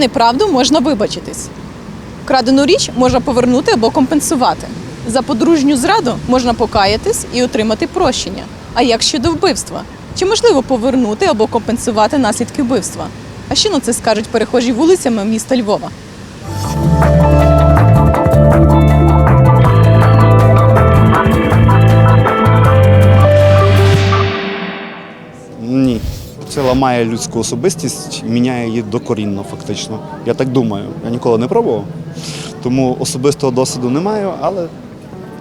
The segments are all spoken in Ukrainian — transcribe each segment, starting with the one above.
неправду можна вибачитись. Крадену річ можна повернути або компенсувати. За подружню зраду можна покаятись і отримати прощення. А як щодо вбивства? Чи можливо повернути або компенсувати наслідки вбивства? А що на це скажуть перехожі вулицями міста Львова? Ні. Це ламає людську особистість, міняє її докорінно, фактично. Я так думаю. Я ніколи не пробував, тому особистого досвіду не маю, але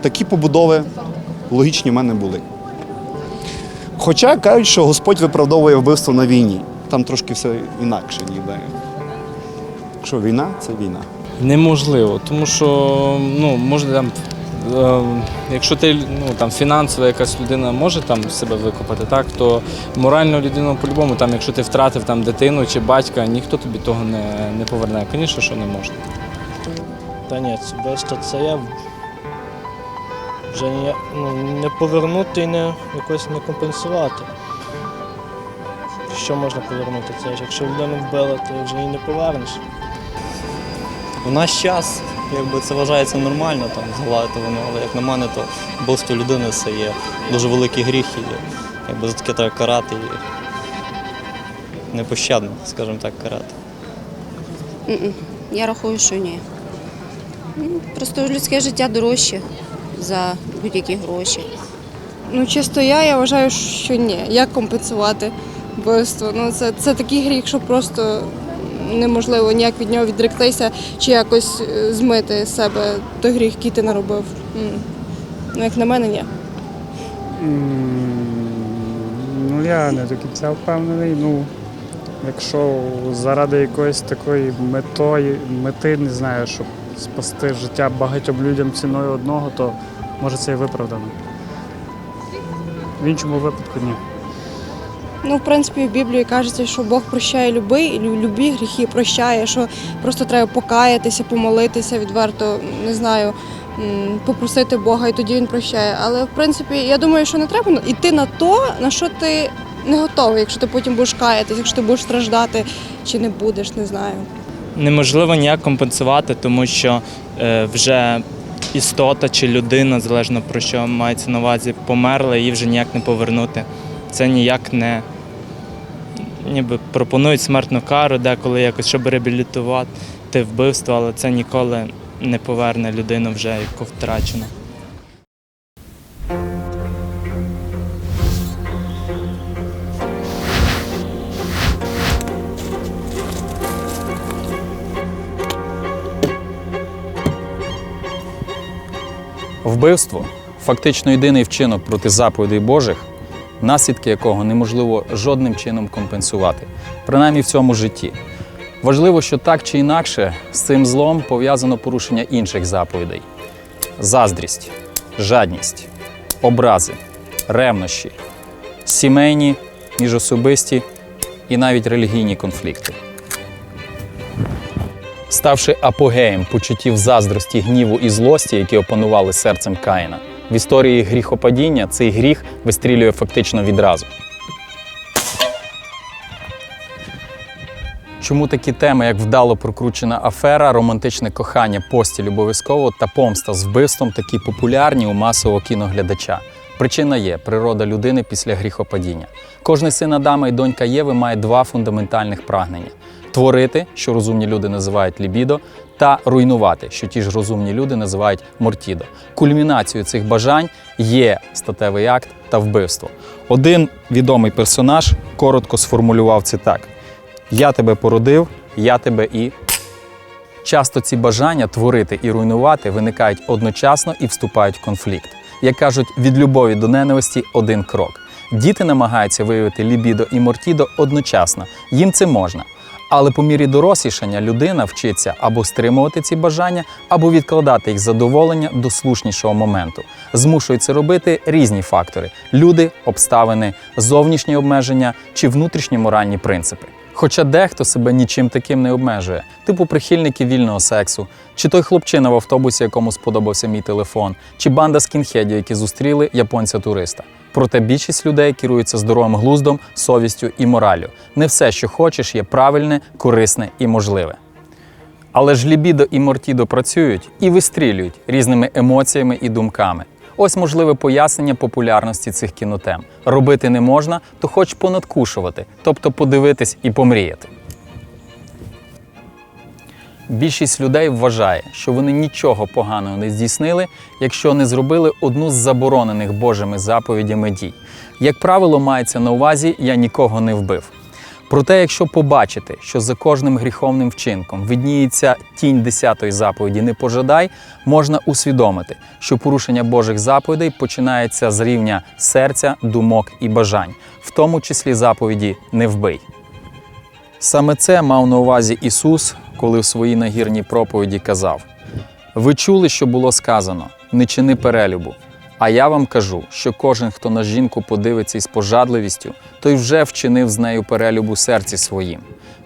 такі побудови логічні в мене були. Хоча кажуть, що Господь виправдовує вбивство на війні. Там трошки все інакше, ніби. Якщо війна, це війна. Неможливо, тому що ну, може там, якщо ти ну, там, фінансово якась людина може там себе викопати, так, то моральну людину по-любому, там, якщо ти втратив там, дитину чи батька, ніхто тобі того не, не поверне. Звісно, що не можна. Та ні, особисто це я вже ні, ну, не повернути і не якось не компенсувати. Що можна повернути? Це ж якщо людину вбили, то вже її не повернеш. У наш час якби це вважається нормально, там згладити воно, але як на мене, то вбивство людини це є дуже великий гріх і якби за таке треба карати і непощадно, скажімо так, карати. Я рахую, що ні. Просто людське життя дорожче за будь-які гроші. Ну, чисто я, я вважаю, що ні. Як компенсувати вбивство? Ну, це, це такий гріх, що просто неможливо ніяк від нього відректися чи якось е, змити з себе той гріх, який ти наробив. Ну, як на мене, ні. Ну, я не до кінця впевнений. Ну, якщо заради якоїсь такої метої, мети, не знаю, щоб спасти життя багатьом людям ціною одного, то може це і виправдано. В іншому випадку ні. Ну, в принципі, в Біблії кажеться, що Бог прощає люби, любі гріхи прощає, що просто треба покаятися, помолитися відверто, не знаю, попросити Бога, і тоді він прощає. Але в принципі, я думаю, що не треба йти на то, на що ти не готовий, якщо ти потім будеш каятися, якщо ти будеш страждати чи не будеш, не знаю. неможливо ніяк компенсувати, тому що е, вже істота чи людина, залежно про що мається на увазі, померла, її вже ніяк не повернути. Це ніяк не ніби пропонують смертну кару, деколи якось, щоб реабілітувати вбивство, але це ніколи не поверне людину вже яку втрачено. Вбивство фактично єдиний вчинок проти заповідей Божих, наслідки якого неможливо жодним чином компенсувати, принаймні в цьому житті. Важливо, що так чи інакше з цим злом пов'язано порушення інших заповідей: заздрість, жадність, образи, ревнощі, сімейні, міжособисті і навіть релігійні конфлікти. Ставши апогеєм почуттів заздрості, гніву і злості, які опанували серцем Каїна, в історії гріхопадіння цей гріх вистрілює фактично відразу. Чому такі теми, як вдало прокручена афера, романтичне кохання, постіль обов'язково та помста з вбивством такі популярні у масового кіноглядача? Причина є природа людини після гріхопадіння. Кожний син Адама і донька Єви має два фундаментальних прагнення: творити, що розумні люди називають лібідо, та руйнувати, що ті ж розумні люди називають мортідо. Кульмінацією цих бажань є статевий акт та вбивство. Один відомий персонаж коротко сформулював це так: Я тебе породив, я тебе і. Часто ці бажання творити і руйнувати виникають одночасно і вступають в конфлікт. Як кажуть, від любові до ненависті один крок. Діти намагаються виявити лібідо і мортідо одночасно. Їм це можна. Але по мірі дорослішання людина вчиться або стримувати ці бажання, або відкладати їх задоволення до слушнішого моменту. Змушують це робити різні фактори: люди, обставини, зовнішні обмеження чи внутрішні моральні принципи. Хоча дехто себе нічим таким не обмежує, типу прихильники вільного сексу, чи той хлопчина в автобусі, якому сподобався мій телефон, чи банда скінхедів, які зустріли японця-туриста. Проте більшість людей керуються здоровим глуздом, совістю і мораллю. Не все, що хочеш, є правильне, корисне і можливе. Але ж лібідо і мортідо працюють і вистрілюють різними емоціями і думками. Ось можливе пояснення популярності цих кінотем. Робити не можна, то хоч понадкушувати, тобто подивитись і помріяти. Більшість людей вважає, що вони нічого поганого не здійснили, якщо не зробили одну з заборонених Божими заповідями дій. Як правило, мається на увазі я нікого не вбив. Проте, якщо побачити, що за кожним гріховним вчинком видніється тінь десятої заповіді не пожадай, можна усвідомити, що порушення Божих заповідей починається з рівня серця, думок і бажань, в тому числі заповіді не вбий. Саме це мав на увазі Ісус, коли в своїй нагірній проповіді казав: Ви чули, що було сказано: не чини перелюбу. А я вам кажу, що кожен, хто на жінку подивиться із пожадливістю, той вже вчинив з нею перелюбу серці своїм.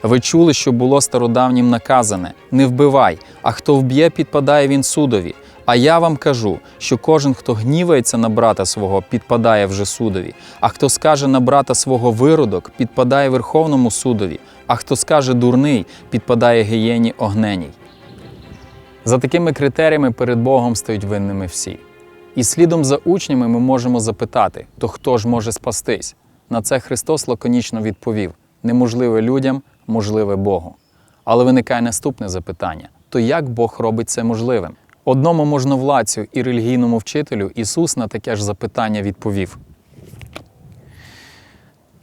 Ви чули, що було стародавнім наказане: не вбивай, а хто вб'є, підпадає він судові. А я вам кажу, що кожен, хто гнівається на брата свого, підпадає вже судові, а хто скаже на брата свого виродок, підпадає Верховному судові, а хто скаже дурний, підпадає гієні огненій. За такими критеріями перед Богом стають винними всі. І слідом за учнями ми можемо запитати, то хто ж може спастись? На це Христос лаконічно відповів: неможливе людям, можливе Богу. Але виникає наступне запитання: то як Бог робить це можливим? Одному можновладцю і релігійному вчителю Ісус на таке ж запитання відповів: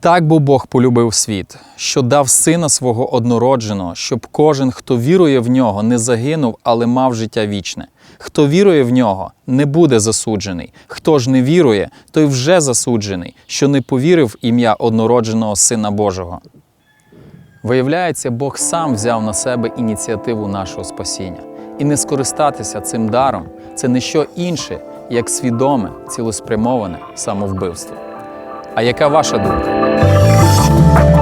так бо Бог полюбив світ, що дав сина свого однородженого, щоб кожен, хто вірує в нього, не загинув, але мав життя вічне. Хто вірує в нього, не буде засуджений. Хто ж не вірує, той вже засуджений, що не повірив в ім'я однородженого Сина Божого. Виявляється, Бог сам взяв на себе ініціативу нашого спасіння. І не скористатися цим даром це не що інше, як свідоме, цілеспрямоване самовбивство. А яка ваша думка? Thank you.